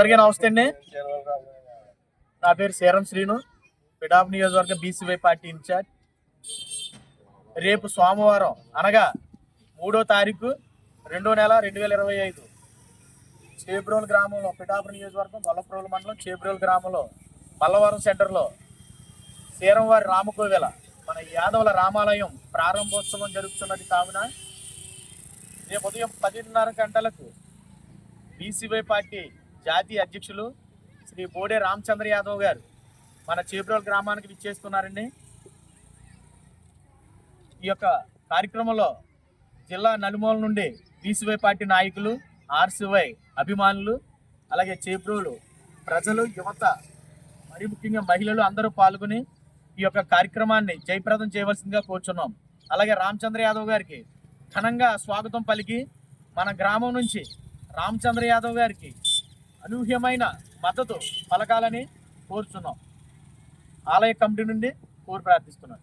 అందరికీ నమస్తే అండి. నా పేరు శీరం శ్రీను. పిడాప్ నియోజకవర్గ బీసీవై పార్టీ ఇన్ఛార్జ్. రేపు సోమవారం అనగా మూడో తారీఖు రెండో నెల రెండు వేల ఇరవై ఐదు చేబ్రోల్ గ్రామంలో పిఠాపురం నియోజకవర్గం గొల్లప్రోలు మండలం చేబ్రోల్ గ్రామంలో మల్లవరం సెంటర్లో శీరంవారి రామకోవెల మన యాదవుల రామాలయం ప్రారంభోత్సవం జరుగుతున్నది కావున రేపు ఉదయం పదిన్నర గంటలకు బీసీవై పార్టీ జాతీయ అధ్యక్షులు శ్రీ బోడే రామచంద్ర యాదవ్ గారు మన చేబ్రోల్ గ్రామానికి విచ్చేస్తున్నారండి. ఈ యొక్క కార్యక్రమంలో జిల్లా నలుమూల నుండి బీసీవై పార్టీ నాయకులు ఆర్సీవై అభిమానులు అలాగే చేబ్రోలు ప్రజలు యువత మరి ముఖ్యంగా మహిళలు అందరూ పాల్గొని ఈ యొక్క కార్యక్రమాన్ని జయప్రదం చేయవలసిందిగా కోరుచున్నాం. అలాగే రామచంద్ర యాదవ్ గారికి ఘనంగా స్వాగతం పలికి మన గ్రామం నుంచి రామచంద్ర యాదవ్ గారికి అనూహ్యమైన మద్దతు పలకాలని కోరుచున్నాం. ఆలయ కమిటీ నుండి కోరి ప్రార్థిస్తున్నాం